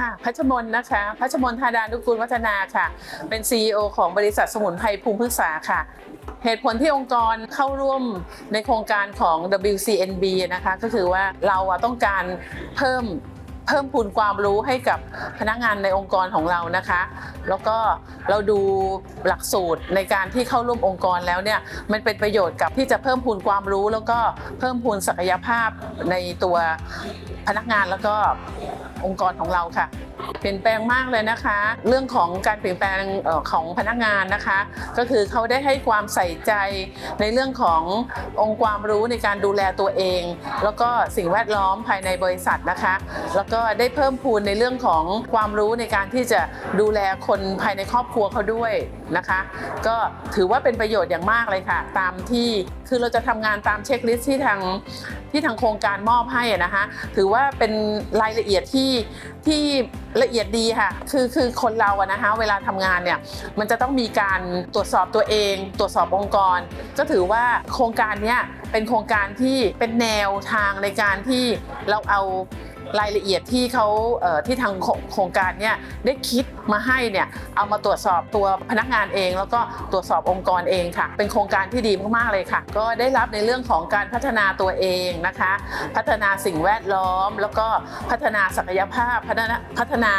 ค่ะพัชมนนะคะพัชมนธาดานุกูลวัฒนาค่ะ เป็น CEO ของบริษัทสมุนไพรภูมิพฤกษาค่ะ เหตุผลที่องค์กรเข้าร่วมในโครงการของ WCNB นะคะก็คือว่าเราต้องการเพิ่มเพิ่มพูนความรู้ให้กับพนักงานในองค์กรของเรานะคะ แล้วก็เราดูหลักสูตรในการที่เข้าร่วมองค์กรแล้วเนี่ยมันเป็นประโยชน์กับที่จะเพิ่มพูนความรู้ แล้วก็เพิ่มพูนศักยภาพในตัวพนักงานแล้วก็องค์กรของเราค่ะเปลี่ยนแปลงมากเลยนะคะ เรื่องของการเปลี่ยนแปลงของพนักงานนะคะ ก็คือเขาได้ให้ความใส่ใจในเรื่องขององค์ความรู้ในการดูแลตัวเอง แล้วก็สิ่งแวดล้อมภายในบริษัทนะคะ แล้วก็ได้เพิ่มพูนในเรื่องของความรู้ในการที่จะดูแลคนภายในครอบครัวเขาด้วยนะคะ ก็ถือว่าเป็นประโยชน์อย่างมากเลยค่ะ ตามที่คือเราจะทำงานตามเช็คลิสต์ที่ทางที่ทางโครงการมอบให้นะคะถือว่าเป็นรายละเอียดที่ที่ละเอียดดีค่ะ คือคือคนเราอะนะคะเวลาทำงานเนี่ยมันจะต้องมีการตรวจสอบตัวเอง ตรวจสอบองค์กร ก็ถือว่าโครงการเนี้ยเป็นโครงการที่เป็นแนวทางในการที่เราเอา รายละเอียดที่เขาที่ทางโครงการเนี่ยได้คิดมาให้เนี่ยเอามาตรวจสอบตัวพนักงานเอง แล้วก็ตรวจสอบองค์กรเองค่ะ เป็นโครงการที่ดีมากๆเลยค่ะ ก็ได้รับในเรื่องของการพัฒนาตัวเองนะคะ พัฒนาสิ่งแวดล้อม แล้วก็พัฒนาศักยภาพพัฒนาพัฒนา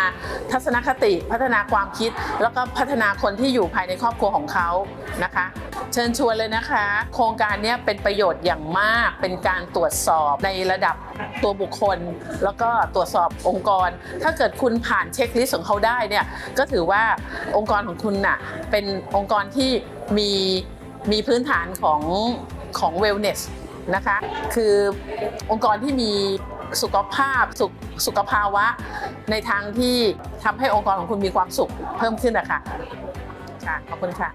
ทัศนคติ พัฒนาความคิด แล้วก็พัฒนาคนที่อยู่ภายในครอบครัวของเขานะคะ เชิญชวนเลยนะคะ โครงการเนี้ยเป็นประโยชน์อย่างมากเป็นการตรวจสอบในระดับตัวบุคคลแล้วก็ตรวจสอบองค์กร ถ้าเกิดคุณผ่านเช็คลิสต์ของเขาได้เนี่ยก็ถือว่าองค์กรของคุณน่ะเป็นองค์กรที่มีมีพื้นฐานของของ wellness นะคะคือองค์กรที่มีสุขภาพสุขสุขภาวะ ในทางที่ทำให้องค์กรของคุณมีความสุขเพิ่มขึ้นนะคะค่ะขอบคุณค่ะ